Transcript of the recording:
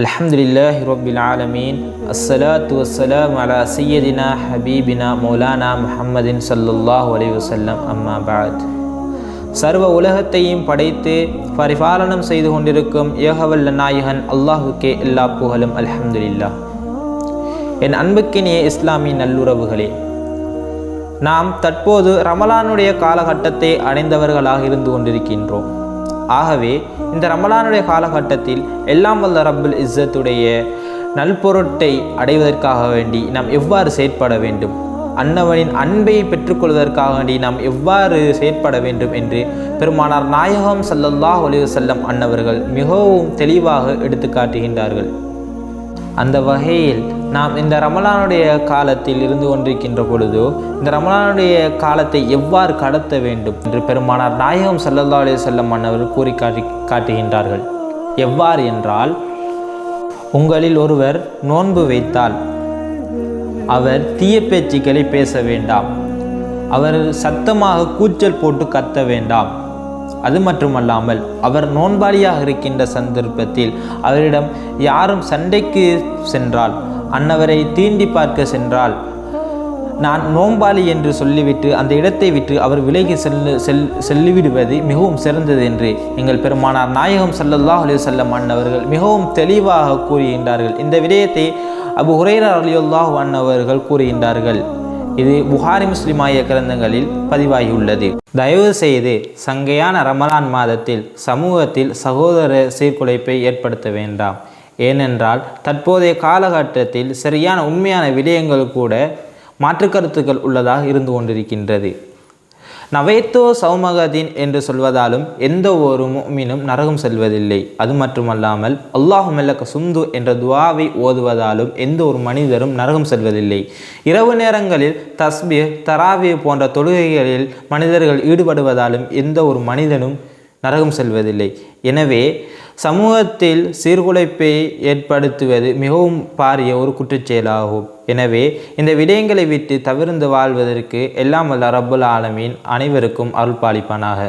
அல்ஹம்துலில்லாஹ் ரபில் ஆலமீன். அஸ்ஸலாத்து வஸ்ஸலாம் அலா சையதினா ஹபீபினா மௌலானா முஹம்மதின் சல்லுல்லாஹ் அலி வசல்லம் அம்மா பாத். சர்வ உலகத்தையும் படைத்து பரிபாலனம் செய்து கொண்டிருக்கும் ஏகவல்ல நாயகன் அல்லாஹுக்கே எல்லா புகழும் அல்ஹம்துலில்லா என் அன்புக்கினிய இஸ்லாமிய நல்லுறவுகளே நாம் தற்போது ரமலானுடைய காலகட்டத்தை அடைந்தவர்களாக இருந்து கொண்டிருக்கின்றோம். ஆகவே இந்த ரமலானுடைய காலகட்டத்தில் எல்லாம் வல்ல ரப்புல் இஸ்ஸத்துடைய நல்பொருட்டை அடைவதற்காக வேண்டி நாம் எவ்வாறு செயற்பட வேண்டும்? அன்னவனின் அன்பை பெற்றுக்கொள்வதற்காக வேண்டி நாம் எவ்வாறு செயற்பட வேண்டும் என்று பெருமானார் நாயகம் சல்லல்லாஹ் ஒலிவசல்லம் அன்னவர்கள் மிகவும் தெளிவாக எடுத்து காட்டுகின்றார்கள். அந்த வகையில் நாம் இந்த ரமலானுடைய காலத்தில் இருந்து கொண்டிருக்கின்ற பொழுதோ இந்த ரமலானுடைய காலத்தை எவ்வாறு கடத்த வேண்டும் என்று பெருமானார் நாயகம் ஸல்லல்லாஹு அலைஹி வஸல்லம் கூறி காட்டி காட்டுகின்றார்கள். எவ்வாறு என்றால் உங்களில் ஒருவர் நோன்பு வைத்தால் அவர் தீய பேச்சுக்களை பேச வேண்டாம். அவர் சத்தமாக கூச்சல் போட்டு கத்த வேண்டாம். அது மட்டுமல்லாமல் அவர் நோன்பாளியாக இருக்கின்ற சந்தர்ப்பத்தில் அவரிடம் யாரும் சண்டைக்கு சென்றால் அன்னவரை தீண்டி பார்க்க சென்றால் நான் நோம்பாளி என்று சொல்லிவிட்டு அந்த இடத்தை விட்டு அவர் விலகி செல்லு செல் செல்லிவிடுவது மிகவும் சிறந்தது என்று எங்கள் பெருமானார் நாயகம் சல்லல்லாஹ் அலி வஸல்லம் அன்னவர்கள் மிகவும் தெளிவாக கூறுகின்றார்கள். இந்த விடயத்தை அபு ஹுரேரா அலியுல்லாஹ் அன்னவர்கள் கூறுகின்றார்கள். இது புகாரி முஸ்லிம் ஆகிய கிரந்தங்களில் பதிவாகியுள்ளது. தயவு செய்து சங்கையான ரமலான் மாதத்தில் சமூகத்தில் சகோதர சீர்குலைப்பை ஏற்படுத்த வேண்டாம். ஏனென்றால் தற்போதைய காலகட்டத்தில் சரியான உண்மையான விடயங்கள் கூட மாற்று கருத்துக்கள் உள்ளதாக இருந்து கொண்டிருக்கின்றது. நவைத்தோ சௌமகதீன் என்று சொல்வதாலும் எந்த ஒரு மீனும் நரகம் செல்வதில்லை. அது மட்டுமல்லாமல் அல்லாஹுமெல்லக்க சுந்து என்ற துவாவை ஓதுவதாலும் எந்த ஒரு மனிதரும் நரகம் செல்வதில்லை. இரவு நேரங்களில் தஸ்பீர் தராவி போன்ற தொழுகைகளில் மனிதர்கள் ஈடுபடுவதாலும் எந்த ஒரு மனிதனும் நரகம் செல்வதில்லை. எனவே சமூகத்தில் சீர்குலைப்பை ஏற்படுத்துவது மிகவும் பாரிய ஒரு குற்றச்செயலாகும். எனவே இந்த விடயங்களை விட்டு தவிர்ந்து வாழ்வதற்கு எல்லாம் வல்ல ரப்புல் ஆலமீன் அனைவருக்கும் அருள் பாலிப்பானாக.